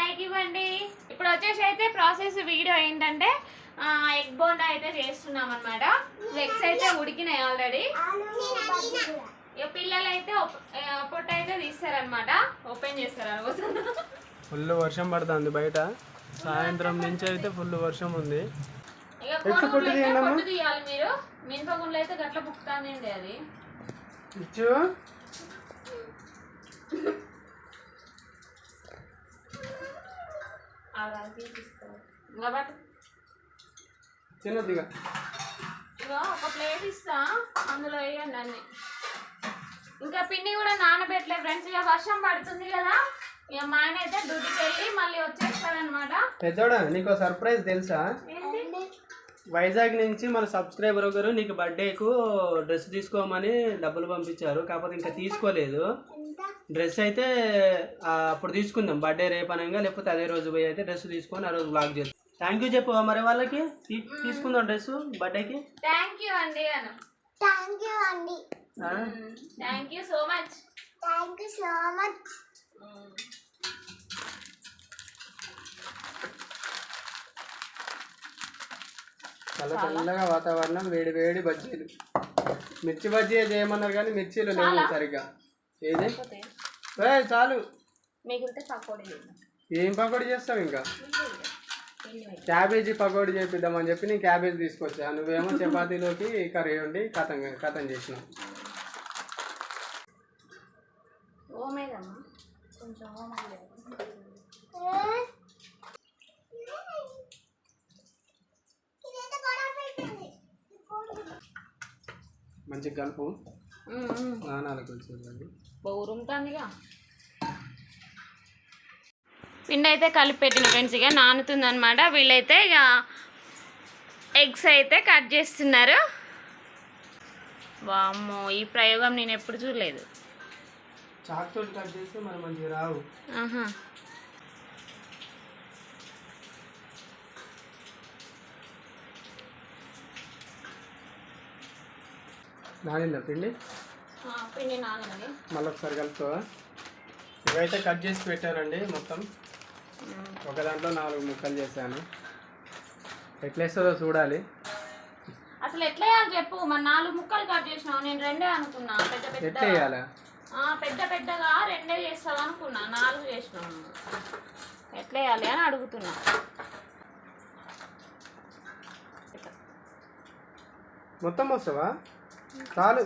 Like ఇవ్వండి. ఇప్పుడు వచ్చేసి అయితే ప్రాసెస్ వీడియో ఏంటంటే ఎగ్ బోండా అయితే చేస్తున్నాం అనమాట ఎగ్స్ అయితే ఉడికినాయి ఆల్రెడీ పిల్లలు అయితే పొట్ట అయితే తీస్తారనమాట ఓపెన్ చేస్తారు ఫుల్ వర్షం పడుతుంది బయట. సాయంత్రం నుంచి అయితే ఫుల్ వర్షం ఉంది. తీయాలి మీరు. మినపగుండ్లు అయితే గట్ల బుక్తాంది అది? చిన్నదిగా ఇగో ఒక ప్లేట్ ఇస్తా అందులో వేయండి అన్ని. ఇంకా పిండి కూడా నానబెట్టలే ఫ్రెండ్స్ ఇక వర్షం పడుతుంది కదా. ఇక మా ఆయన అయితే డ్యూటీకి వెళ్ళి మళ్ళీ వచ్చేస్తాడనమాట. పెద్దోడా నీకు సర్ప్రైజ్ తెలుసా? వైజాగ్ నుంచి మన సబ్స్క్రైబర్ ఒకరు నీకు బర్త్డేకు డ్రెస్ తీసుకోమని డబ్బులు పంపించారు కాకపోతే ఇంకా తీసుకోలేదు. డ్రెస్ అయితే అప్పుడు తీసుకుందాం. బర్త్డే రేపు అనగా లేకపోతే అదే రోజు పోయి అయితే డ్రెస్ తీసుకొని ఆ రోజు బ్లాక్ చేస్తాం థ్యాంక్ యూ చెప్పు మరి వాళ్ళకి? తీసుకుందాం డ్రెస్ బర్త్డేకి? థ్యాంక్ యూ అండి అను. థ్యాంక్ యూ అండి. Thank you so much thank you so much చాలా చల్లగా వాతావరణం వేడి వేడి బజ్జీలు. మిర్చి బజ్జీ చేయమన్నారు కానీ మిర్చీలు లేవు సరిగ్గా. ఏది? చాలు. మిగిలితే పకోడీ చేద్దాం ఏం పకోడీ చేస్తావు ఇంకా? క్యాబేజీ పకోడీ చేపిద్దామని చెప్పి నేను క్యాబేజీ తీసుకొచ్చా. నువ్వేమో చపాతీలోకి కర్రీ ఉండి కథం కథం చేసినావు. పెట్టింది మంచి కలుపు బౌరుంటుందిగా పిండి అయితే కలిపి పెట్టిన ఫ్రెండ్స్ ఇక నానుతుంది అనమాట వీళ్ళైతే ఇక ఎగ్స్ అయితే కట్ చేస్తున్నారు. వామ్మో ఈ ప్రయోగం నేను ఎప్పుడు చూడలేదు. చాక్ తోటి కట్ చేస్తే మరి మంచిగా రావు. నానిందా పిండి? ఆ, పిండి నానది. మళ్ళీ ఒకసారి కలుపుతావా? ఇవైతే కట్ చేసి పెట్టారండి మొత్తం. ఒక దాంట్లో నాలుగు ముక్కలు చేశాను. ఎట్లేస్తుందో చూడాలి. అసలు ఎట్లా వేయాలి చెప్పు మరి నాలుగు ముక్కలు కట్ చేసినావు. నేను రెండే అనుకున్నా పెద్ద పెద్ద. ఎట్లా వేయాలా పెద్ద పెద్దగా రెండే చేస్తావు అనుకున్నా నాలుగు చేసినావు ఎట్లా వేయాలి అని అడుగుతున్నా. మొత్తం వస్తావా? చాలు.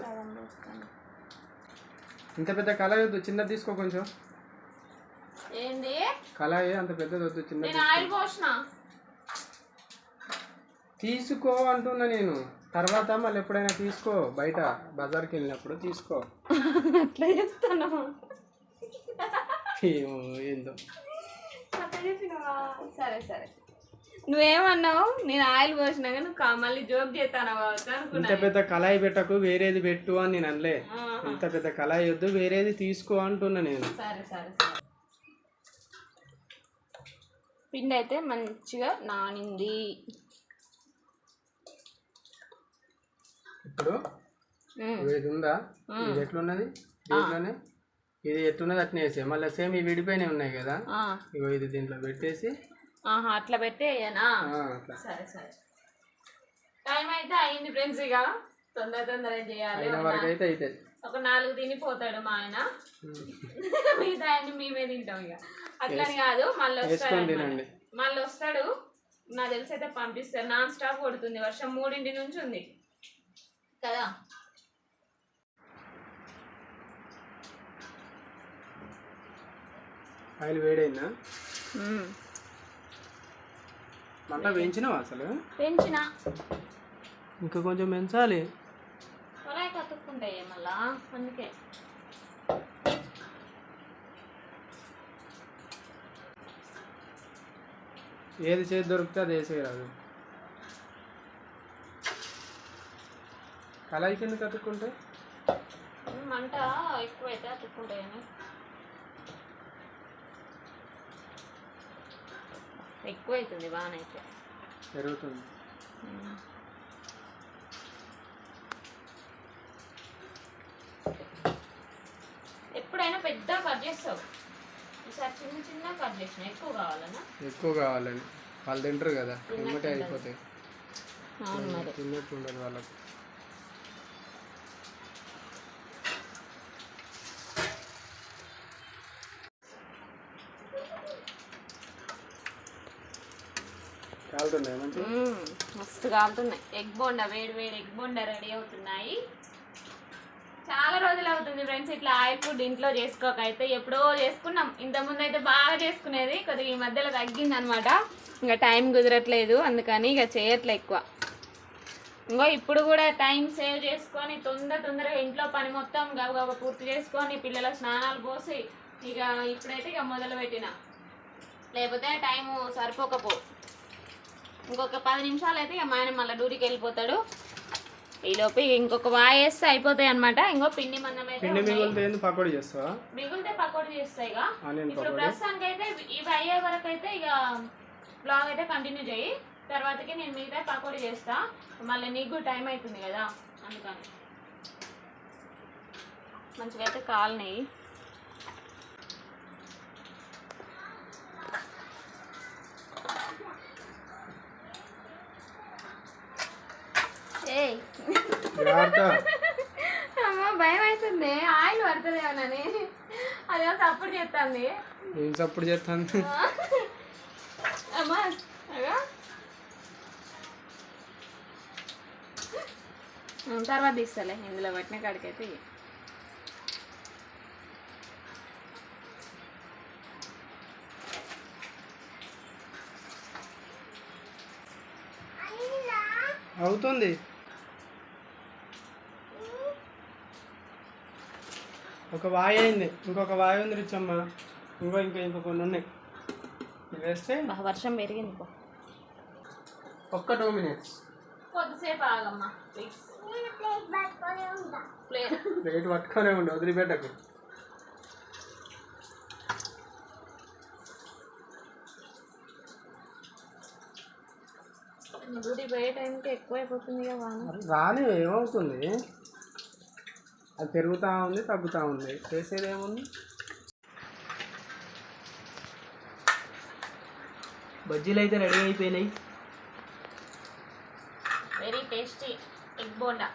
ఇంత పెద్ద కళాయి వద్దు చిన్నది తీసుకో కొంచెం. ఏంది? కళాయి అంత పెద్దది వద్దు చిన్నది నేను ఆయిల్ పోసిన. తీసుకో అంటున్నా నేను. తర్వాత మళ్ళీ ఎప్పుడైనా తీసుకో బయట బజార్కి వెళ్ళినప్పుడు తీసుకో. అట్లా చెప్తాను. ఏమో ఏందో. సరే సరే. నువ్వేమన్నావు? నేను ఆయిల్ పోసినాక నువ్వు మళ్ళీ జోక్ చేస్తాను ఇంత పెద్ద కళాయి పెట్టకు వేరేది పెట్టు అని నేను అనలే. ఇంత పెద్ద కళాయి వద్దు వేరేది తీసుకో అంటున్నా నేను. సరే సరే సరే. పిండి అయితే మంచిగా నానింది. ఇప్పుడు. ఇది ఉందా? ఇది ఎట్లున్నది? దీంట్లోనే? ఇది ఎట్లున్నది? అట్నే వేసే మళ్ళీ సేమ్ ఈ విడిపోయినవి ఉన్నాయి కదా. ఇగో ఇది దీంట్లో పెట్టేసి ఆహా అట్లా పెట్టి వేయనా ఆ, అట్లా. సరే సరే. టైం అయితే అయింది ఫ్రెండ్స్ ఇక. తొందర తొందర చేయాలి. ఒక నాలుగు తినిపోతాడు మా ఆయన. మిగతా అన్ని మేమే తింటాం ఇక. అట్లని కాదు మళ్ళీ వస్తాడు మళ్ళీ వస్తాడు. నాకు తెలిసి అయితే పంపిస్తారు. నాన్ స్టాప్ కొడుతుంది. వర్షం మూడింటి నుంచి ఉంది. కదా? ఆయిల్ వేడైందా? మంట వేయించినావా అసలు? పెంచిన ఇంకా కొంచెం పెంచాలి. పొలాయి కతుక్కుంటాయి మళ్ళా అందుకే. ఏది చేతి దొరికితే అది వేసేయరాదు కళాయి కింద కతుక్కుంటే మంట ఎక్కువైతే అతుక్కుంటాయని ఎక్కువ అవుతుంది బాగానైతే పెరుగుతుంది ఎప్పుడైనా పెద్ద కట్ చేస్తావు ఈసారి చిన్న చిన్న కట్ చేసిన ఎక్కువ కావాలన్నా ఎక్కువ కావాలని వాళ్ళు తింటారు కదా ఎమ్మటే అయిపోతాయి తిన్నట్టు ఉండదు వాళ్ళకు మస్తు కాలుతున్నాయి. ఎగ్ బోండా వేడి వేడి ఎగ్ బోండా రెడీ అవుతున్నాయి. చాలా రోజులు అవుతుంది ఫ్రెండ్స్ ఇట్లా ఆయిల్ ఫుడ్ ఇంట్లో చేసుకోకైతే. ఎప్పుడో చేసుకున్నాం. ఇంతకుముందు అయితే బాగా చేసుకునేది. కొద్దిగా ఈ మధ్యలో తగ్గింది అనమాట ఇంకా టైం కుదరట్లేదు అందుకని ఇక చేయట్లే ఎక్కువ. ఇంకో ఇప్పుడు కూడా టైం సేవ్ చేసుకొని తొందర తొందరగా ఇంట్లో పని మొత్తం గబగబ పూర్తి చేసుకొని పిల్లల స్నానాలు పోసి ఇక ఇప్పుడైతే ఇక మొదలు పెట్టిన లేకపోతే టైము సరిపోకపో. ఇంకొక పది నిమిషాలు అయితే ఇక మా ఆయన మళ్ళీ డ్యూటీకి వెళ్ళిపోతాడు. ఈలోపు ఇంకొక వాయి వేస్తే అయిపోతాయి అనమాట ఇంకో పిండి మందం అయితే పిండి. మిగులుతే పకోడీ చేస్తావా? మిగిలితే పకోడీ చేస్తాయి ఇక. ఇప్పుడు ప్రస్తుతానికి అయితే ఇవి అయ్యే వరకు అయితే ఇక బ్లాగ్ అయితే కంటిన్యూ చేయి. తర్వాతకి నేను మిగతా పకోడీ చేస్తా. మళ్ళీ నీకు టైం అవుతుంది కదా అందుకని. మంచిగా అయితే కాలనాయి అమ్మ భయం అవుతుంది ఆయిల్ పడుతుందేమోనని అదేమో సపోర్ట్ చేస్తుంది. ఏం సప్పుడు చేస్తాను అమ్మా అగా. తర్వాత తీస్తాలే. ఇందులో పట్టిన కాడికైతే. అవుతుంది. ఒక వాయి అయింది. ఇంకొక వాయి ఉంది రిచ్చమ్మ ఇంకో ఇంకా ఇంకో కొన్ని ఉన్నాయి. ఇవి వేస్తే వర్షం పెరిగింది పో. ఒక్క టూ మినిట్స్. కొద్దిసేపు ఆగమ్మా. ప్లీజ్ నేను ప్లేట్ పట్టుకొని ఉంటా ప్లేట్ ప్లేట్ పట్టుకొనే ఉండి వదిలిపెట్టకు. డ్యూటీ పోయే టైంకి ఎక్కువైపోతుంది కదా వాన. రాని ఏమవుతుంది? అది పెరుగుతూ ఉంది తగ్గుతూ ఉంది. చేసేది ఏముంది? బజ్జీలు అయితే రెడీ అయిపోయినాయి. Very tasty egg bonda.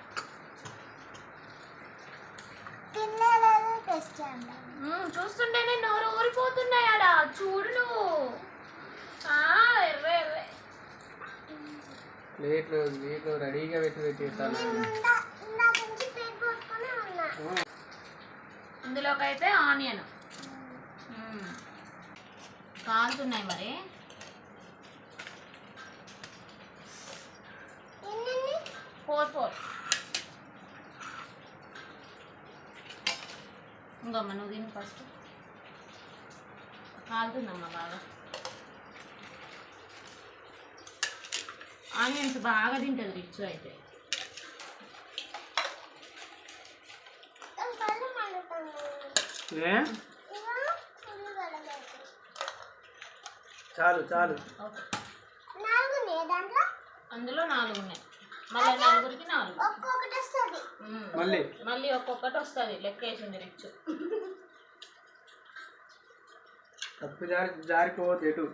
చూస్తుంటేనే నోరు ఊరిపోతున్నాయి ఆడ. చూడు నువ్వు. ఎర్ర ఎర్ర. ప్లేట్లు వీటిలో రెడీగా పెట్టి పెట్టేస్తాను. ఇందులోకి అయితే ఆనియన్ కాలుతున్నాయి మరి. Four four. ఇంకమ్మ నువ్వు తిని ఫస్ట్ కాలుతుందమ్మా బాగా. ఆనియన్స్ బాగా తింటుంది రిచ్ అయితే. ఉల్లిగడ్డలు చాలు చాలు. అందులో నాలుగు ఉన్నాయి. మళ్ళీ నలుగురికి నాలుగు. మళ్ళీ. మళ్ళీ ఒక్కొక్కటి వస్తుంది. లెక్క వేసింది రిచ్. తప్పు జారి జారిపోవద్దు ఎటు?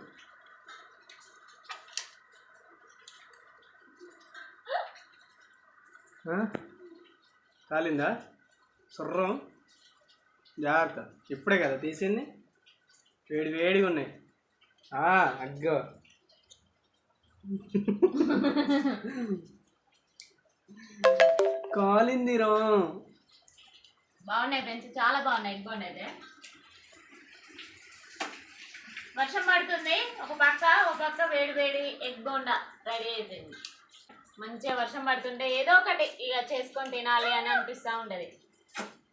కాలిందా? సుర్రం. జాగ్రత్త. ఇప్పుడే కదా తీసింది? వేడి వేడిగా ఉన్నాయి. ఆ, అగ్గో. కాలింది రా బాగున్నాయి ఫ్రెండ్స్ చాలా బాగున్నాయి. ఎగ్ వర్షం పడుతుంది. ఒక పక్క ఒక పక్క వేడి వేడి ఎగ్ బోండా రెడీ అయిపోయింది. మంచిగా వర్షం పడుతుంటే ఏదో ఒకటి ఇక చేసుకొని తినాలి అని అనిపిస్తూ ఉండేది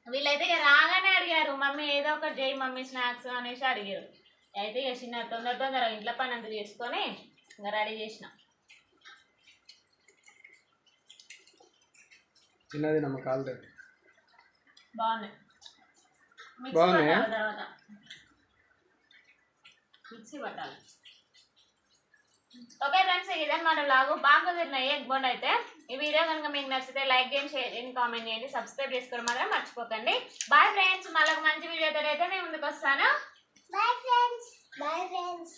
వీళ్ళైతే ఇక రాగానే అడిగారు మమ్మీ ఏదో ఒకటి చేయి మమ్మీ స్నాక్స్ అనేసి అడిగారు. అయితే ఇక చిన్న తొందర తొందర ఇంట్లో పని అంతా చేసుకొని ఇంకా రెడీ చేసిన. చిన్నది నమ్మ కాలుతుంది బాగున్నాయి. మిక్సీ బాగున్నాయా? పట్టాలి తర్వాత. మిక్సీ పట్టాలి. ఓకే ఫ్రెండ్స్ ఇదన్నమాట లాగు బాగా తిన్నాయి ఎగ్ బోన్ అయితే ఈ వీడియో కనుక మీకు నచ్చితే లైక్ చేయండి షేర్ చేయండి కామెంట్ చేయండి సబ్స్క్రైబ్ చేసుకోవడం మాత్రం మర్చిపోకండి. బాయ్ ఫ్రెండ్స్ మళ్ళీ మంచి వీడియో అయితే మేము ముందుకు వస్తాను. Bye friends bye friends